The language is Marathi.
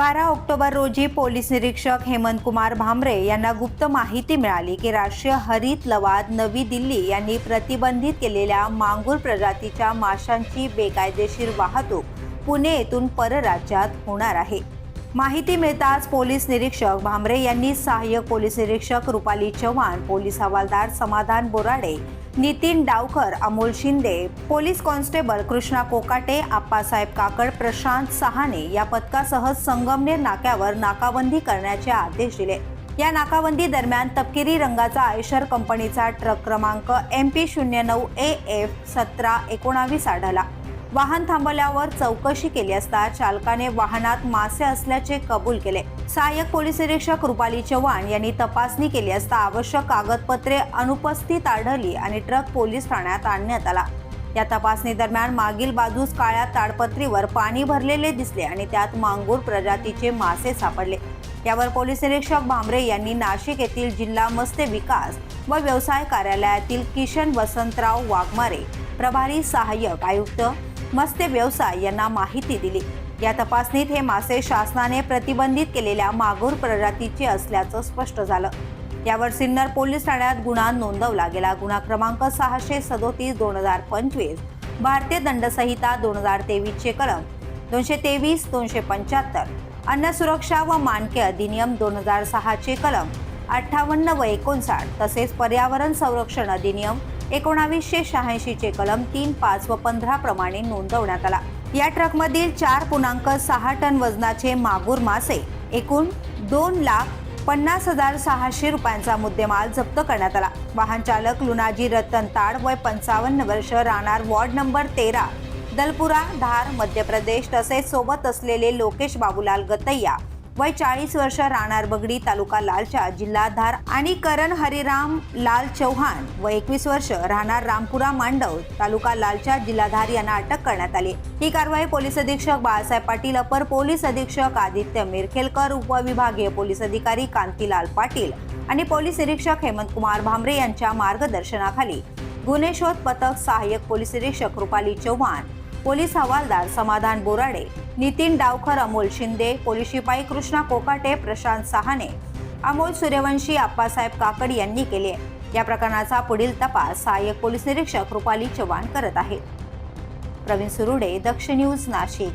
बारा ऑक्टोबर रोजी पोलीस निरीक्षक हेमंत कुमार भामरे यांना गुप्त माहिती मिळाली की राष्ट्रीय हरित लवाद नवी दिल्ली यांनी प्रतिबंधित केलेल्या मांगूर प्रजातीच्या माशांची बेकायदेशीर वाहतूक पुणे येथून परराज्यात होणार आहे. माहिती मिळताच पोलीस निरीक्षक भामरे यांनी सहाय्यक पोलीस निरीक्षक रुपाली चव्हाण पोलीस हवालदार समाधान बोराडे नितीन डावकर अमोल शिंदे पोलीस कॉन्स्टेबल कृष्णा कोकाटे आप्पासाहेब काकड प्रशांत सहाने या पथकासह संगमनेर नाक्यावर नाकाबंदी करण्याचे आदेश दिले. या नाकाबंदी दरम्यान तपकिरी रंगाचा आयशर कंपनीचा ट्रक क्रमांक एम पी शून्य नऊ ए एफ सतरा एकोणावीस आढळला. वाहन थांबवल्यावर चौकशी केली असता चालकाने वाहनात मासे असल्याचे कबूल केले. सहाय्यक पोलीस निरीक्षक रुपाली चव्हाण यांनी तपासणी केली असता आवश्यक कागदपत्रे अनुपस्थित आढळली आणि ट्रक पोलीस ठाण्यात आणण्यात आला. या तपासणी दरम्यान मागील बाजूस काळ्या ताडपत्रीवर पाणी भरलेले दिसले आणि त्यात मांगूर प्रजातीचे मासे सापडले. यावर पोलीस निरीक्षक भामरे यांनी नाशिक येथील जिल्हा मत्स्य विकास व व्यवसाय कार्यालयातील किशन वसंतराव वाघमारे प्रभारी सहाय्यक आयुक्त मत्स्य व्यवसाय यांना माहिती दिली. या तपासणीत हे मासे शासनाने प्रतिबंधित केलेल्या मागूर प्रजातीचे असल्याचं स्पष्ट झालं. यावर सिन्नर पोलीस ठाण्यात गुन्हा नोंदवला गेला. गुन्हा क्रमांक सहाशे सदोतीस दोन हजार पंचवीस भारतीय दंडसंहिता दोन हजार तेवीसचे कलम दोनशे तेवीस दोनशे पंच्याहत्तर अन्न सुरक्षा व मानके अधिनियम दोन हजार सहाचे कलम अठ्ठावन्न व एकोणसाठ तसेच पर्यावरण संरक्षण अधिनियम एकोणावीसशे शहाऐंशीचे कलम तीन पाच व पंधरा प्रमाणे नोंदवण्यात आला. या ट्रकमधील चार पूर्णांक सहा टन वजनाचे मागूर मासे एकूण दोन लाख पन्नास हजार सहाशे रुपयांचा मुद्देमाल जप्त करण्यात आला. वाहन चालक लुनाजी रतन ताड वय पंचावन्न वर्ष राहणार वॉर्ड नंबर तेरा दलपुरा धार मध्य प्रदेश तसेच सोबत असलेले लोकेश बाबूलाल गतैया वय चाळीस वर्ष राहणार बगडी तालुका लालच्या जिल्हाधार आणि करण हरिराम लाल चौहान व एकवीस वर्ष राहणार रामपुरा मांडव तालुका लालच्या जिल्हाधार यांना अटक करण्यात आली. ही कारवाई पोलीस अधीक्षक बाळासाहेब पाटील अपर पोलीस अधीक्षक आदित्य मिरखेलकर उपविभागीय पोलीस अधिकारी कांतीलाल पाटील आणि पोलीस निरीक्षक हेमंत कुमार भामरे यांच्या मार्गदर्शनाखाली गुन्हे शोध पथक सहाय्यक पोलीस निरीक्षक रुपाली चव्हाण पोलीस हवालदार समाधान बोराडे नितीन डावकर अमोल शिंदे पोलीस शिपाई कृष्णा कोकाटे प्रशांत सहाने अमोल सूर्यवंशी आप्पासाहेब काकड यांनी केले या प्रकरणाचा पुढील तपास सहाय्यक पोलीस निरीक्षक रुपाली चव्हाण करत आहेत. प्रवीण सुरुडे दक्ष न्यूज नाशिक.